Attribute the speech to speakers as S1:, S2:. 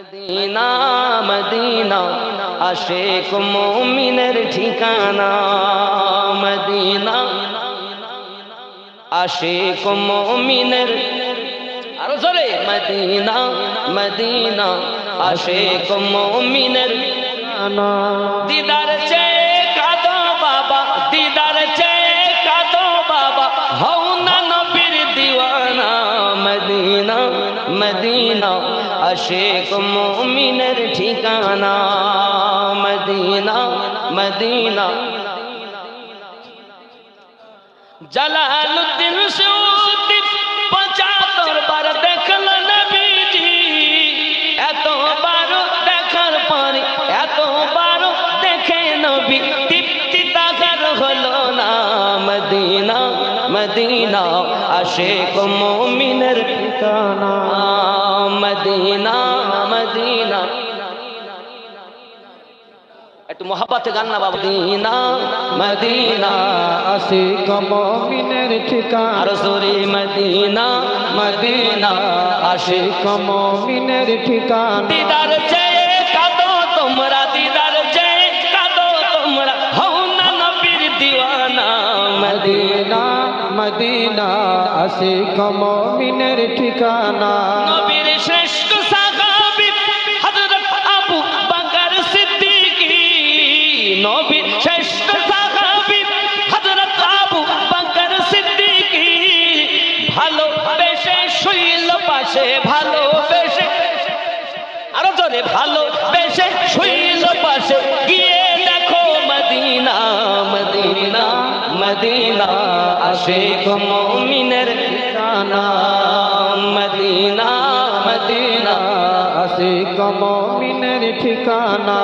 S1: Medina Medina, আশেক মুমিনের ঠিকানা। মদিনা, আশেক মুমিনের আরও জোরে। মদিনা মদিনা, আশেক মুমিনের দিদার কাদো বাবা, দিদার চেয়ে কাদো বাবা, হও না নবীর দিওয়ানা। মদিনা মদিনা আশেক মুমিনের ঠিকানা, মদিনা মদিনা। জালালুদ্দিন সৌদি পঁচাত্তর বার দেখল নবীজি। এতবার দেখার পরে এতবার দেখে নবী। তৃপ্তি তাকার হলো না, মদিনা মদিনা। আশেক মুমিনের ঠিকানা। Medina Medina. একটু মহাব্বতে গান না বাবা। মদিনা মদিনা
S2: আসি কমিনের ঠিকানা।
S1: আরও সরি মদিনা মদিনা
S2: আসি কমিনের ঠিকানা।
S1: দিদার মদিনা
S2: আশিক মমিনের ঠিকানা।
S1: শ্রেষ্ঠ নবীর শ্রেষ্ঠ সাহাবী হযরত আবু বকর সিদ্দিকী। ভালো বেশে শুইল পাশে, ভালো বেশে। আরও জোরে, ভালো বেশে শুইল পাশে। গিয়ে দেখো মদিনা মদিনা। মদিনা আশেখ মুমিনের ঠিকানা। মদিনা মদিনা
S2: আশেখ মমিনের ঠিকানা।